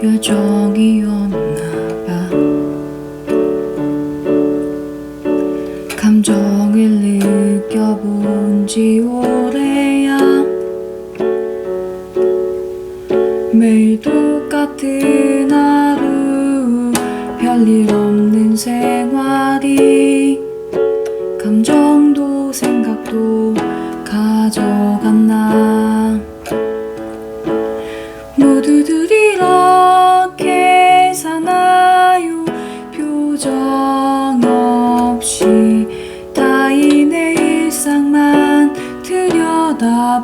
여적이 없나봐. 감정을 느껴본 지 오래야. 매일 똑같은 하루 별일 없는 생활이. 감정도 생각도 가져가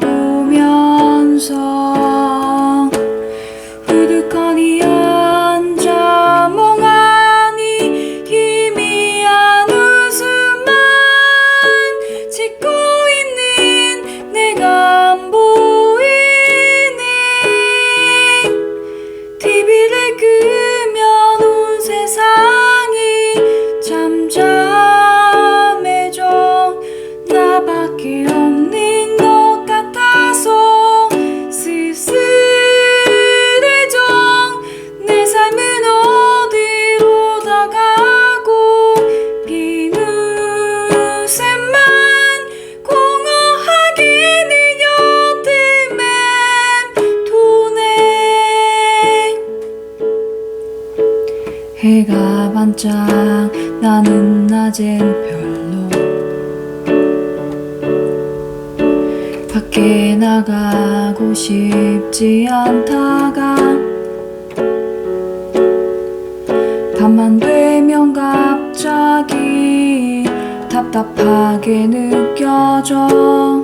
들여다보면서 해가 반짝 나는 낮엔 별로. 밖에 나가고 싶지 않다가 밤만 되면 갑자기 답답하게 느껴져.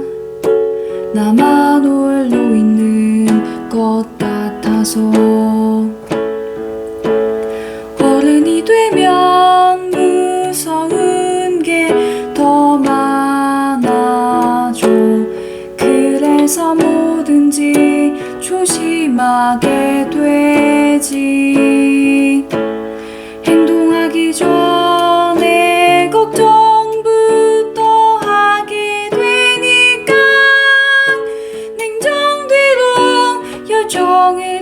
나만 홀로 있는 그래서 뭐든지 조심하게 되지. 행동하기 전에 걱정부터 하게 되니까 냉정 뒤로 열정을